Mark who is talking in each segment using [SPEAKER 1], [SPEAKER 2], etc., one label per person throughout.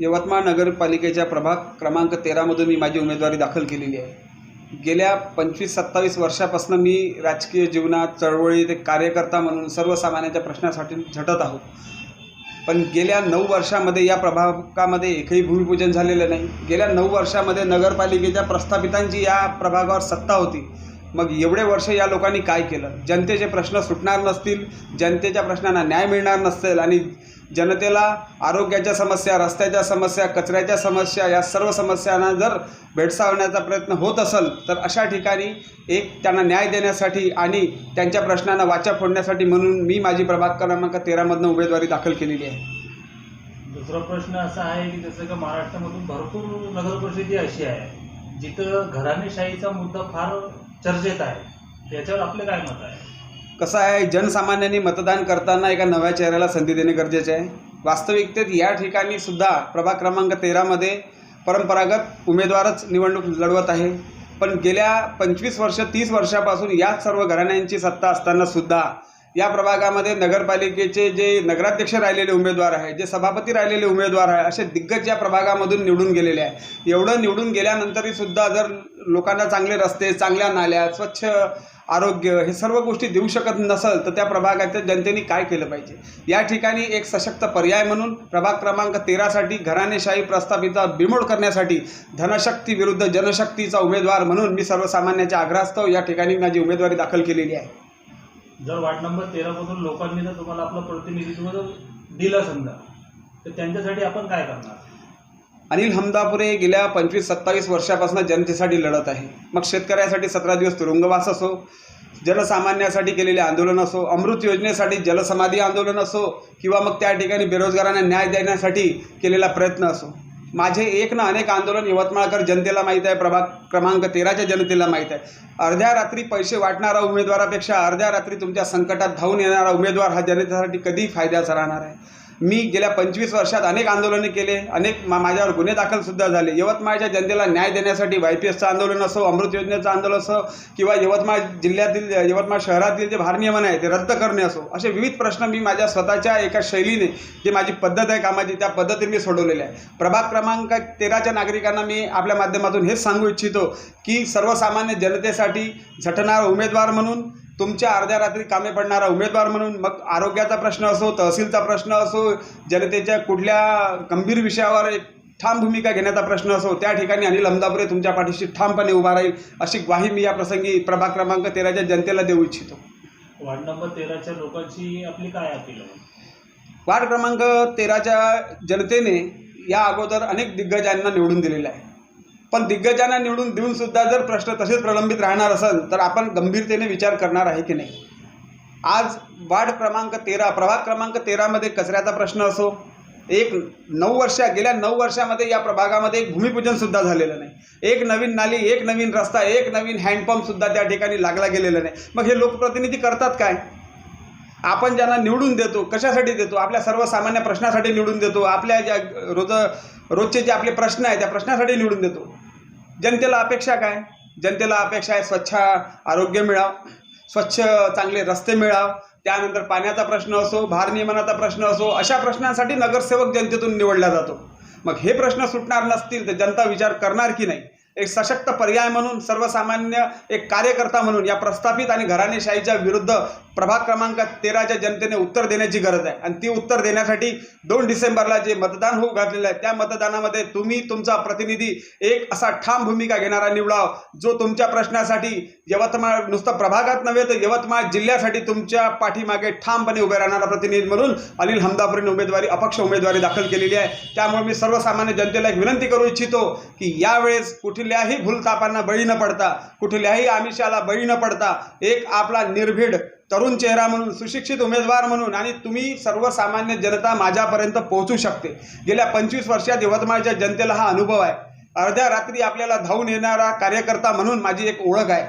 [SPEAKER 1] यवतमाळ नगरपालिकेच्या प्रभाग क्रमांक तेरामधून मी माझी उमेदवारी दाखल केलेली आहे. गेल्या पंचवीस सत्तावीस वर्षापासून मी राजकीय जीवनात चळवळीत एक कार्यकर्ता म्हणून सर्वसामान्यांच्या प्रश्नासाठी झटत आहोत पण गेल्या नऊ वर्षामध्ये या प्रभागामध्ये एकही भूमिपूजन झालेलं नाही. गेल्या नऊ वर्षामध्ये नगरपालिकेच्या प्रस्थापितांची या प्रभागावर सत्ता होती. मग एवढे वर्ष या लोकांनी काय केलं? जनतेचे प्रश्न सुटणार नसतील जनतेच्या प्रश्नांना न्याय मिळणार नसेल आणि जनतेला आरोग्याच्या समस्या रस्त्याच्या समस्या कचऱ्याच्या समस्या या सर्व समस्यांना जर भेडसावण्याचा प्रयत्न होत असेल तर अशा ठिकाणी एक त्यांना न्याय देण्यासाठी आणि त्यांच्या प्रश्नांना वाचा फोडण्यासाठी म्हणून मी माझी प्रभाग क्रमांक तेरामधनं उमेदवारी दाखल केलेली आहे.
[SPEAKER 2] दुसरा प्रश्न असा आहे की जसं का महाराष्ट्रामधून भरपूर नगरपरिषदी अशी आहे जिथं घराणेशाहीचा मुद्दा फार चर्चेत आहे. याच्यावर आपलं काय मत आहे?
[SPEAKER 1] कसं आहे जनसामान्यांनी मतदान करताना एका नव्या चेहऱ्याला संधी देणे गरजेचे आहे. वास्तविकतेत या ठिकाणी सुद्धा प्रभाग क्रमांक तेरामध्ये परंपरागत उमेदवारच निवडणूक लढवत आहे. पण गेल्या पंचवीस वर्ष तीस वर्षापासून याच सर्व घराण्यांची सत्ता असताना सुद्धा या प्रभागामध्ये नगरपालिकेचे जे नगराध्यक्ष राहिलेले उमेदवार आहे जे सभापती राहिलेले उमेदवार आहे असे दिग्गज या प्रभागामधून निवडून गेलेले आहे. एवढं निवडून गेल्यानंतरही सुद्धा जर लोकांना चांगले रस्ते चांगल्या नाल्या स्वच्छ आरोग्य हे सर्व गोष्टी देऊ शकत नसल तर त्या प्रभागाच्या जनतेने काय केलं पाहिजे? या ठिकाणी एक सशक्त पर्याय म्हणून प्रभाग क्रमांक तेरासाठी घराणेशाही प्रस्थापिता बिमोड करण्यासाठी धनशक्ती विरुद्ध जनशक्तीचा उमेदवार म्हणून मी सर्वसामान्याच्या आग्रहास्तव या ठिकाणी माझी उमेदवारी दाखल केलेली आहे.
[SPEAKER 2] जर वार्ड नंबर तेरामधून लोकांनी जर तुम्हाला आपलं प्रतिनिधित्व जर दिलं समजा तर त्यांच्यासाठी आपण काय करणार?
[SPEAKER 1] अनिल हमदापुरे गेल्या पंचवीस सत्तावीस वर्षापासून जनतेसाठी लढत आहे. मग शेतकऱ्यासाठी सतरा दिवस तुरुंगवास असो जनसामान्यासाठी केलेले आंदोलन असो अमृत योजनेसाठी जलसमाधी आंदोलन असो किंवा मग त्या ठिकाणी बेरोजगारांना न्याय देण्यासाठी केलेला प्रयत्न असो माझे एक ना अनेक आंदोलन यवतमाळकर जनतेला माहीत आहे प्रभाग क्रमांक तेराच्या जनतेला माहीत आहे. अर्ध्या रात्री पैसे वाटणारा उमेदवारापेक्षा अर्ध्या रात्री तुमच्या संकटात धावून येणारा उमेदवार हा जनतेसाठी कधी फायद्याचा राहणार आहे. मी गेल्या पंचवीस वर्षात अनेक आंदोलने केले अनेक मा माझ्यावर गुन्हे दाखलसुद्धा झाले. यवतमाळच्या जनतेला न्याय देण्यासाठी वाय पी एसचं आंदोलन असो अमृत योजनेचं आंदोलन असो किंवा यवतमाळ जिल्ह्यातील यवतमाळ शहरातील जे भारनियमन आहे ते रद्द करणे असो असे विविध प्रश्न मी माझ्या स्वतःच्या एका शैलीने जे माझी पद्धत आहे कामाची त्या पद्धतीने मी सोडवलेले आहे. प्रभाग क्रमांक तेराच्या नागरिकांना मी आपल्या माध्यमातून हेच सांगू इच्छितो की सर्वसामान्य जनतेसाठी झटणारा उमेदवार म्हणून तुमच्या अर्ध्या रात्री कामे पडणारा उमेदवार म्हणून मग आरोग्याचा प्रश्न असो तहसीलचा प्रश्न असो जनतेच्या कुठल्या गंभीर विषयावर एक ठाम भूमिका घेण्याचा प्रश्न असो त्या ठिकाणी अनिल अहमदापुरे तुमच्या पाठीशी ठामपणे उभा राहील अशी ग्वाही मी या प्रसंगी प्रभाग क्रमांक तेराच्या जनतेला देऊ इच्छितो.
[SPEAKER 2] वार्ड नंबर तेराच्या लोकांची आपली काय अपील आहे?
[SPEAKER 1] वार्ड क्रमांक तेराच्या जनतेने या अगोदर अनेक दिग्गजांना निवडून दिलेलं आहे. पण दिग्गजांना निवडून देऊन सुद्धा जर प्रश्न तसेच प्रलंबित राहणार असेल तर आपण गंभीरतेने विचार करणार आहे की नाही? आज वार्ड क्रमांक तेरा प्रभाग क्रमांक तेरामध्ये कचऱ्याचा प्रश्न असो एक नऊ वर्ष गेल्या नऊ वर्षामध्ये या प्रभागामध्ये एक भूमिपूजनसुद्धा झालेलं नाही. एक नवीन नाली एक नवीन रस्ता एक नवीन हँडपंपसुद्धा त्या ठिकाणी लागला गेलेला नाही. मग हे लोकप्रतिनिधी करतात काय? आपण ज्यांना निवडून देतो कशासाठी देतो? आपल्या सर्वसामान्य प्रश्नासाठी निवडून देतो आपल्या ज्या रोज रोजचे जे आपले प्रश्न आहेत त्या प्रश्नासाठी निवडून देतो. जनतेला अपेक्षा काय? जनतेला अपेक्षा आहे स्वच्छ आरोग्य मिळाव स्वच्छ चांगले रस्ते मिळाव त्यानंतर पाण्याचा प्रश्न असो भारनियमनाचा प्रश्न असो अशा प्रश्नांसाठी नगरसेवक जनतेतून निवडला जातो. मग हे प्रश्न सुटणार नसतील तर जनता विचार करणार की नाही? एक सशक्त पर्याय म्हणून सर्वसामान्य एक कार्यकर्ता म्हणून या प्रस्थापित आणि घराणेशाहीच्या विरुद्ध प्रभाग क्रमांक तेराच्या जनतेने उत्तर देण्याची गरज आहे. आणि ती उत्तर देण्यासाठी दोन डिसेंबरला जे मतदान होऊ घातलेलं आहे त्या मतदानामध्ये तुम्ही तुमचा प्रतिनिधी एक असा ठाम भूमिका घेणारा निवडाव जो तुमच्या प्रश्नासाठी यवतमाळ नुसतं प्रभागात नव्हे तर यवतमाळ जिल्ह्यासाठी तुमच्या पाठीमागे ठामपणे उभे राहणारा प्रतिनिधी म्हणून अनिल हमदापुरीने उमेदवारी अपक्ष उमेदवारी दाखल केलेली आहे. त्यामुळे मी सर्वसामान्य जनतेला एक विनंती करू इच्छितो की यावेळेस कुठल्याही भूलतापांना बळी न पडता कुठल्याही आमिषाला बळी न पडता एक आपला निर्भीड तरुण चेहरा म्हणून सुशिक्षित उमेदवार म्हणून आणि तुम्ही सर्वसामान्य जनता माझ्यापर्यंत पोहोचू शकते. गेल्या पंचवीस वर्षात यवतमाळच्या जनतेला हा अनुभव आहे. अर्ध्या रात्री आपल्याला धावून येणारा कार्यकर्ता म्हणून माझी एक ओळख आहे.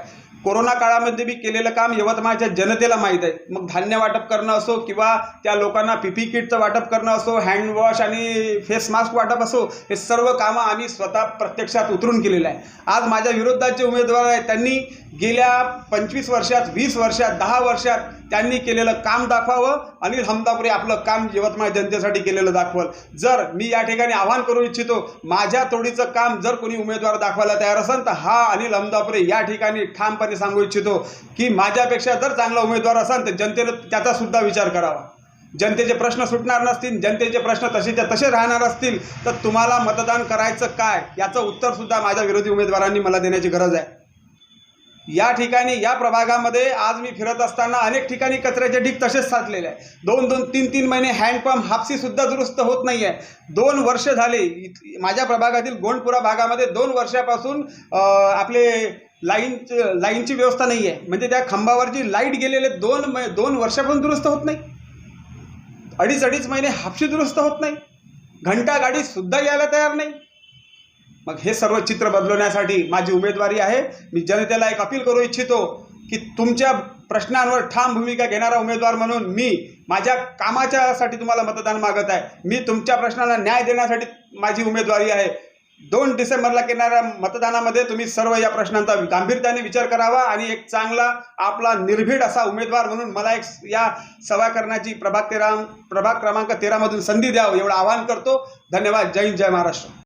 [SPEAKER 1] कोरोना काळामध्ये मी केलेलं काम यवतमाळच्या जनतेला माहीत आहे. मग धान्य वाटप करणं असो किंवा त्या लोकांना पीपी किटचं वाटप करणं असो हँडवॉश आणि फेस मास्क वाटप असो हे सर्व कामं आम्ही स्वतः प्रत्यक्षात उतरून केलेलं आहे. आज माझ्या विरोधात जे उमेदवार आहेत त्यांनी गेल्या पंचवीस वर्षात वीस वर्षात दहा वर्षात त्यांनी केलेलं काम दाखवावं अनिल हमदापुरे आपलं काम यवतमाळ जनतेसाठी केलेलं दाखवल. जर मी या ठिकाणी आवाहन करू इच्छितो माझ्या तोडीचं काम जर कोणी उमेदवार दाखवायला तयार असेल तर हा अनिल हमदापुरे या ठिकाणी ठामपणे सांगू इच्छितो की माझ्यापेक्षा जर चांगला उमेदवार असेल तर जनतेनं त्याचासुद्धा विचार करावा. जनतेचे प्रश्न सुटणार नसतील जनतेचे प्रश्न तसेच्या तसे राहणार असतील तर तुम्हाला मतदान करायचं काय? याचं उत्तर सुद्धा माझ्या विरोधी उमेदवारांनी मला देण्याची गरज आहे. या ठिकाणी या प्रभागामध्ये आज मी फिरत असताना अनेक ठिकाणी कचऱ्याचे ढीग तसेच साचलेले आहे दोन दोन तीन तीन महिने हँडपंप हापसीसुद्धा दुरुस्त होत नाही आहे दोन वर्ष झाले माझ्या प्रभागातील गोंडपुरा भागामध्ये दोन वर्षापासून आपले लाईन लाईनची व्यवस्था नाही आहे म्हणजे त्या खांबावरची लाइट गेलेले दोन मै- दोन वर्षापासून दुरुस्त होत नाही. अडीच अडीच महिने हापशी दुरुस्त होत नाही. घंटा गाडी सुद्धा यायला तयार नाही. मग हे सर्व चित्र बदलवण्यासाठी माझी उमेदवारी आहे. मी जनतेला एक अपील करू इच्छितो की तुमच्या प्रश्नांवर ठाम भूमिका घेणारा उमेदवार म्हणून मी माझ्या कामाच्यासाठी तुम्हाला मतदान मागत आहे. मी तुमच्या प्रश्नाला न्याय देण्यासाठी माझी उमेदवारी आहे. दोन डिसेंबरला येणाऱ्या मतदानामध्ये तुम्ही सर्व या प्रश्नांचा गांभीर्याने विचार करावा आणि एक चांगला आपला निर्भीड असा उमेदवार म्हणून मला एक या सभा करण्याची प्रभाग तेरा प्रभाग क्रमांक तेरामधून संधी द्यावं एवढं आवाहन करतो. धन्यवाद. जय हिंद जय महाराष्ट्र.